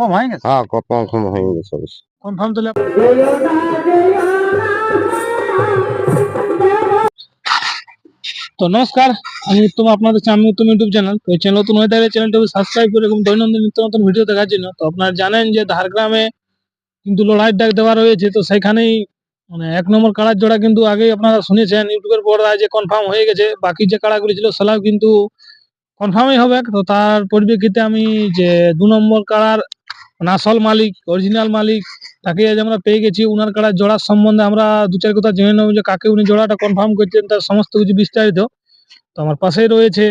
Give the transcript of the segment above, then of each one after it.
Confirm হয়ে গেছে হ্যাঁ কনফার্ম হয়ে গেছে কনফার্ম তাহলে তো নমস্কার আমি উত্তম আপনাদের আমি উত্তম ইউটিউব চ্যানেল। তো চ্যানেল নতুন হয়ে থাকলে চ্যানেলটাকে সাবস্ক্রাইব করে এরকম দৈনন্দিন নিত্য নতুন ভিডিও দেখার জন্য। তো আপনারা জানেন যে ধারগ্রামে কিন্তু লড়াইয়ের ডাক দেওয়া রয়েছে তো সেখানেই মানে এক নম্বর কাড়ার জোড়া কিন্তু আগেই আপনারা শুনেছেন ইউটিউবের পর্দায় যে কনফার্ম হয়ে গেছে। বাকি যে কাড়াগুলি ছিল সেটাও কিন্তু কনফার্মই হবে। তো তার পরিপ্রেক্ষিতে আমি যে দু নম্বর কাড়ার আসল মালিক অরিজিনাল মালিক তাকে আজ আমরা পেয়ে গেছি। উনার কাড়ার জোড়ার সম্বন্ধে আমরা দু চার কথা জেনে নেব যে কাকে উনি জোড়াটা কনফার্ম করছেন তার সমস্ত কিছু বিস্তারিত। তো আমার পাশেই রয়েছে।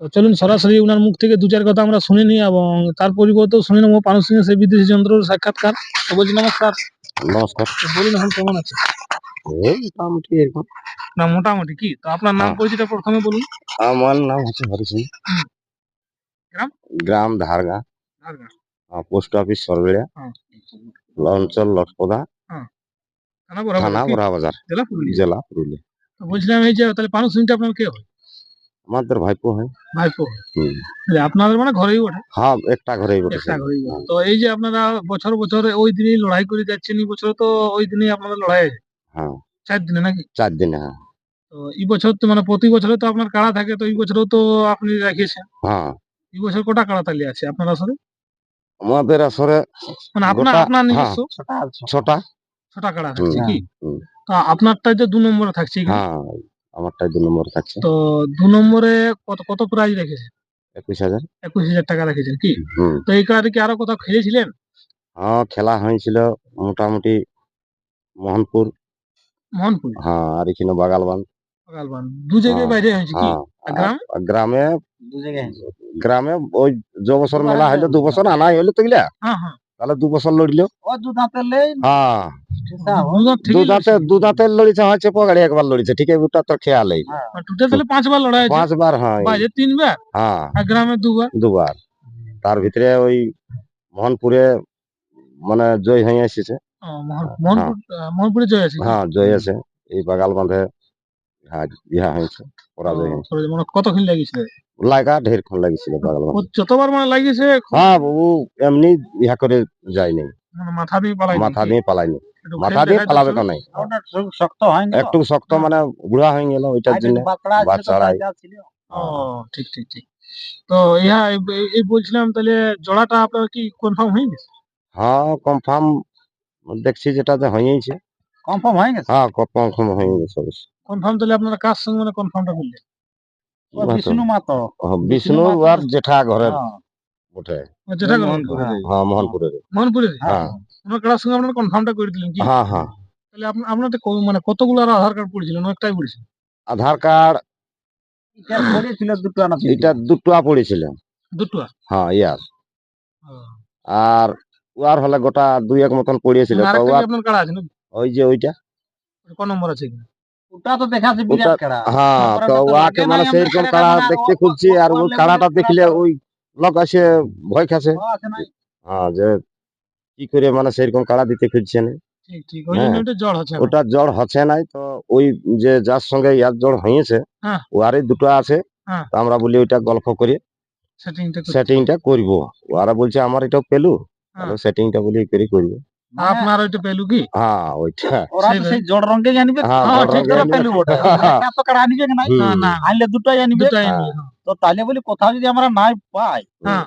তো চলুন সরাসরি উনার মুখ থেকে দু চার কথা আমরা শুনে নিই এবং তার পরিবর্তেও শুনে নেব। পানু সিং সেই বিদেশি যন্ত্রের সাক্ষাৎকার। তো বলছি নমস্কার। নমস্কার। বলুন এখন কেমন আছে? মোটামুটি এরকম। না মোটামুটি কি? তো আপনার নাম হ্যাঁ। পরিচয়টা প্রথমে বলুন। আমার নাম হচ্ছে হরি সিং গ্রাম? গ্রাম ধারগা। ঝাড়গ্রাম। পোস্ট অফিস সরবেড়িয়া হ্যাঁ। অঞ্চল লটপদা থানা? বড়া বাজার জেলা পুরুলিয়া? বলছিলাম এই যে তাহলে পানু সিংটা আপনার কে হয়? আমাদের ভাইপো হয়। ভাইপো আপনাদের মানে ঘরেই ওঠে হ্যাঁ একটা ঘরেই বসে একটা ঘরেই ওঠে। তো এই যে আপনারা বছর বছর ওই দিনই লড়াই করে যাচ্ছেন এই বছর তো ওই দিনই আপনাদের লড়াই আছে হ্যাঁ। চার দিনে নাকি? চার দিনে হ্যাঁ। তো এই বছর তো মানে প্রতি বছরে তো আপনার কাড়া থাকে তো এই বছরও তো আপনি রাখিয়েছেন হ্যাঁ। এই বছর কটা কাড়া তালি আছে আপনার আসলে? আমাদের আসরে মানে আপনার আপনার হ্যাঁ। নিজস্ব? ছটা ছটা? কাড়া থাকছে কি। তো আপনারটা যে দু নম্বরে থাকছে এখানে। হ্যাঁ আমারটাই দু নম্বর থাকছে। তো দু নম্বরে কত কত প্রাইজ রেখেছেন? একুশ হাজার। একুশ হাজার টাকা রেখেছেন কি? তো এই কার্ডে কি আরও কোথাও খেলেছিলেন? হ্যাঁ খেলা হয়েছিল মোটামুটি মোহনপুর। মোহনপুর? হ্যাঁ আর এখানে বাগালবান। বাগালবান। দু জায়গায় হ্যাঁ, বাইরে হয়েছে কি? গ্রাম? গ্রামে গ্রামে ওই যে বছর মেলা হইল দু বছর আনাই হইল তো গিলা? হ্যাঁ হ্যাঁ। তাহলে দু বছর লড়িল। দু হ্যাঁ। দু দাঁতে দু দাঁতের লড়িছে একবার লড়িছে ঠিক আছে ওটা তোর খেয়াল এই পাঁচবার লড়াই পাঁচবার হ্যাঁ। তিনবার? হ্যাঁ। গ্রামে দুবার? দুবার। তার ভিতরে ওই মোহনপুরে মানে জয় হয়ে এসেছে। মোহনপুর জয় আছে। হ্যাঁ জয় আছে। এই বাগাল বাঁধে হ্যাঁ ইহা হয়েছে পরাজয় হয়েছে। মানে কতক্ষণ লাগিয়েছিল? লাগা ঢেরক্ষণ লাগিয়েছিল বাগাল ও যতবার মানে লাগিয়েছে হ্যাঁ ও এমনি ইহা করে যায়নি মানে মাথা দিয়ে পালাই মাথা দিয়ে পালাইনি একটু মাথা দিয়ে পালাবে নাই। ওটা শক্ত হয়নি তো? একটু শক্ত মানে বুড়া হয়ে গেল ওইটার জন্য বাচ্চারাই। ছিল। ও ঠিক ঠিক ঠিক। তো ইহা এই- বলছিলাম তাহলে জোড়াটা আপনার কি কনফার্ম হয়ে গেছে? হ্যাঁ কনফার্ম দেখছি যেটা যে হয়েছে কনফার্ম হয়ে গেছে? হ্যাঁ কনফার্ম হয়ে গেছে কনফার্ম তাহলে আপনারা কার সঙ্গে মানে কনফার্মটা করলেন? বিষ্ণু মাতো। বিষ্ণু আর জেঠা ঘরের হ্যাঁ, বটে। মানে যেটা হ্যাঁ মোহনপুরের মোহনপুরে হ্যাঁ। ওনার কারার সঙ্গে আপনারা কনফার্মটা করে দিলেন কি? হ্যাঁ হ্যাঁ। তাহলে আপনাদের মানে কতগুলো আর আধার কার্ড পড়েছিল? একটাই পড়েছিল আধার কার্ড এটা দুটো আনা ছিল। দুটোয়া পড়েছিল। হ্যাঁ ইয়ার। আর উয়ার হলে গোটা দুই এক মতন পড়িয়েছিল। আর তো একটা আপনার কার্ড আছে না? ওই যে ওইটা। ক নম্বর আছে হ্যাঁ তো ওয়াকে মানে সেইরকম কাড়া দেখতে খুঁজছি আর ওই কাড়াটা দেখলে ওই লোক আসে ভয়? হ্যাঁ যে কি করে মানে কাড়া দিতে খুঁজছে না হ্যাঁ। ওটা জ্বর হচ্ছে নাই তো ওই যে যার সঙ্গে ইয়ার জ্বর হয়েছে হ্যাঁ। দুটো আছে। আমরা বলি ওইটা গল্প করি সেটিংটা করে- সেটিংটা করব ওরা বলছে আমার এটাও পেলু। সেটিংটা বলি করি করব আপনার ওইটা পেলু কি? হ্যাঁ ওইটা। ওরা তো সেই জোড় রঙে জানিবে হ্যাঁ, হ্যাঁ, ঠিক করে পেলু ওটা হ্যাঁ। এত কাড়া আনিবে না না আনলে দুটোই আনিবে। হ্যাঁ। হ্যাঁ। তো তাহলে বলি কোথাও যদি আমরা নাই পাই হ্যাঁ।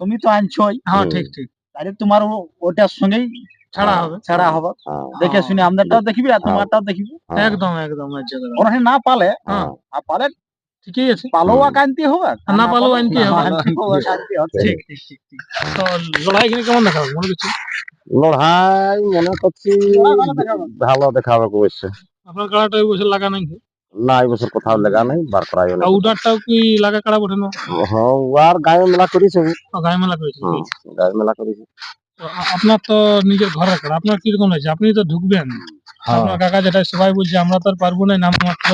তুমি তো আনছই। হ্যাঁ ঠিক ঠিক। তাহলে তোমার ওটার সঙ্গেই ছাড়া হ্যাঁ। হবে। ছাড়া হবে। হ্যাঁ, দেখে শুনে আমাদেরটাও দেখবি আর হ্যাঁ। তোমারটাও দেখবি। হ্যাঁ, একদম একদম ওরা না পালে হ্যাঁ। আর পালে ঠিকই আছে। হবে। না পালেও আনতে হবে। ঠিক ঠিক ঠিক ঠিক তো লড়াই এখানে কেমন দেখাবো? মনে করছি লড়াই মনে করছি ভালো দেখাবে। ভালো অবশ্যই। আপনার কাড়াটা বছর লাগা নাই? না এই বছর কোথাও লেগা নাই বার করাই আর উডারটাও কি লাগা কাড়া বটে না? হ্যাঁ আর গায়ে মেলা করেছে। গায়ে মেলা করেছে গায়ে মেলা করেছে। তো আপনার তো নিজের ঘরের কাড়া আপনার কীরকম লাগছে আপনি তো ঢুকবেন। হ্যাঁ। আপনার কাকা যেটা সবাই বলছে আমরা তো আর পারব না নাম মাত্র।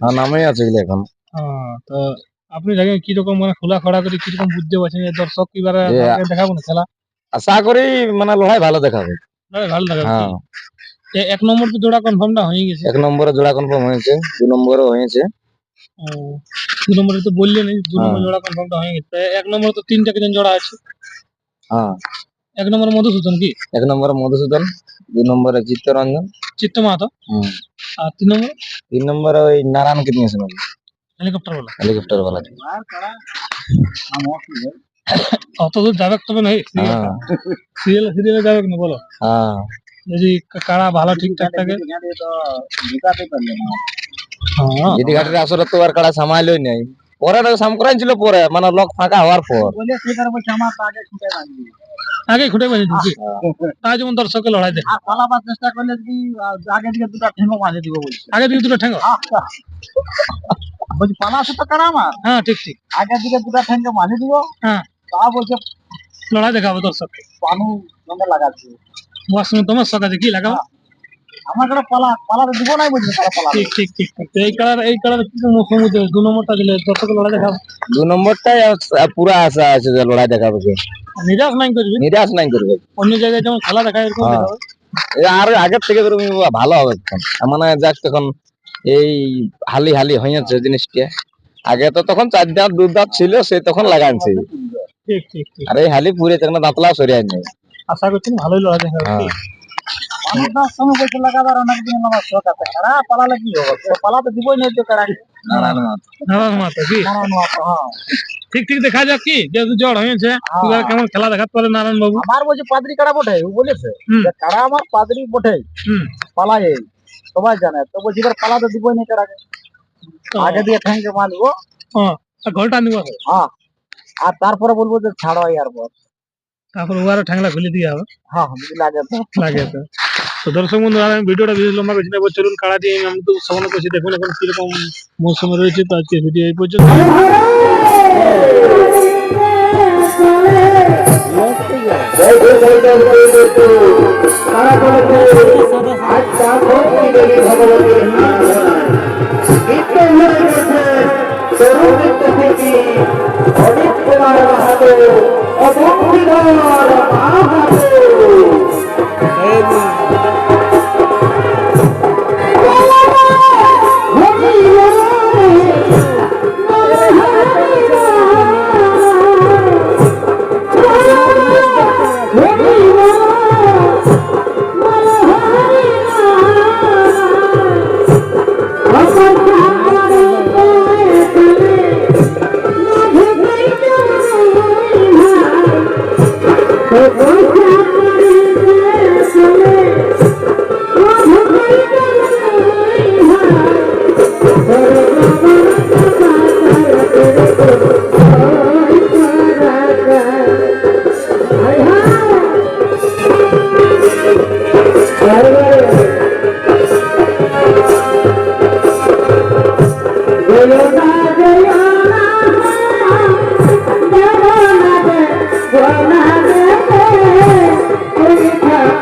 হ্যাঁ আছে এখন। তো আপনি দেখেন কীরকম মানে খোলা খড়া করে কীরকম বুঝতে পারছেন দর্শক কিবারে দেখাবো না খেলা? আশা করি মানে লড়াই ভালো দেখাবে। ভালো দেখাবো হ্যাঁ। এক নম্বর তো জোড়া কনফার্মটা হয়ে গেছে? এক নম্বরে জোড়া কনফার্ম হয়েছে দু নম্বরও হয়েছে। দু নম্বরে তো বললেন দু নম্বর হ্যাঁ। জোড়া কনফার্মটা হয়ে গেছে। এক নম্বরে তো তিনটা কেজন জোড়া আছে? হ্যাঁ। এক নম্বর মধুসূদন কি? এক নম্বরে মধুসূদন দুই নম্বরে চিত্তরঞ্জন। চিত্ত মাহাতো হুম। আর তিন নম্বর? তিন নম্বরে ওই নারায়ণকে নিয়েছিল হেলিকপ্টার কারা অসুবিধা অত দূর যাবে তবে নেই হ্যাঁ। সিরিয়াল সিরিয়ালে যাবে না বলো? হ্যাঁ। যদি কারা ভালো ঠিকঠাক থাকে। তো হ্যাঁ ঘাটের আসলে তো আর কাড়া সামাইলই নাই। পরে তো সাম করাইছিল পরে মানে লোক ফাঁকা হওয়ার পর। তো আগে খুঁটে বাজে ঢুকি তাই যেমন দর্শকে লড়াই আর পালাবার চেষ্টা করলে যদি আগে দিকে দুটা ঠেঙ্গো বাঁধে দিব বলছে। আগে দিকে দুটো ঠেঙ্গো আচ্ছা। বলছি পালা আছে তো কারা আমার? হ্যাঁ ঠিক ঠিক। আগের দিকে দুটা দিব। হ্যাঁ। তা বলছে লড়াই দেখাবো পানু সঙ্গে লাগাচ্ছে। তোমার কি লাগাবো? আমার কাছে পালা পালাতে দিব নাই বলছে পালা ঠিক ঠিক ঠিক। এই কালার এই কালার কি সমুদ্র দু নম্বরটা দিলে দর্শকে লড়াই দেখাবো। দু নম্বরটাই পুরা আশা আছে যে লড়াই দেখাবে কে। নিরাশ নাই করবি? নিরাশ নাই করবে। অন্য জায়গায় যেমন খেলা দেখায় এরকম হ্যাঁ। আর আগের থেকে তুমি ভালো হবে। মানে যাক তখন এই হালি হালি হয়েছে জিনিসটা আগে তো তখন চার দাঁত দু দাঁত ছিল সে তখন লাগানছে ঠিক ঠিক ঠিক। আর এই হালি পুরে তখন দাঁতলা সরিয়ে নেই আশা করছি ভালোই দেখাবো হ্যাঁ। ঠিক। তার মাহাতো, হ্যাঁ। ঠিক ঠিক দেখা যাক কি? যেহেতু জ্বর হয়েছে এবার কেমন খেলা দেখাতে পারে নারায়ণ বাবু? আমার বলছে পাদ্রি বটে বলেছে আমার পাদ্রি বটে। হুম। সবাই জানে তো বলছি এবার পালাতে দিবই নাই কারা আগে দিয়ে ঠ্যাঙ্কে মারবো ঘরটা নিব হ্যাঁ আর তারপরে বলব যে ছাড়ো আর বস তারপর ওয়ারে ঠাংলা খুলে দিয়ে হবে হ্যাঁ হ্যাঁ, লাগে তো লাগে তো তো দর্শক বন্ধু আমি ভিডিওটা বেশি লম্বা করছি না এবার চলুন কাড়া দিয়ে আমি তো সামনে করছি দেখুন এখন কীরকম মৌসুমে রয়েছে তো আজকে ভিডিও এই পর্যন্ত দেবী ভগবতীর নৃত্য হয়ে গেছে তরুণ নৃত্যশিল্পী অমিত কুমার মাহাতো অবন্তিকার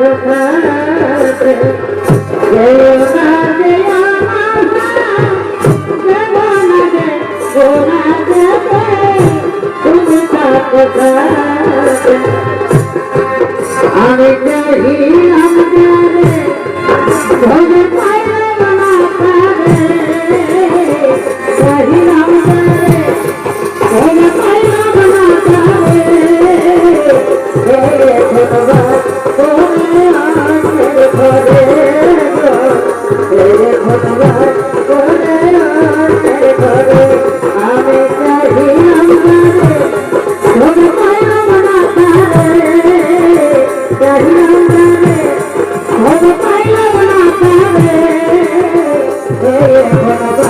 আমি পাইলে মনা করে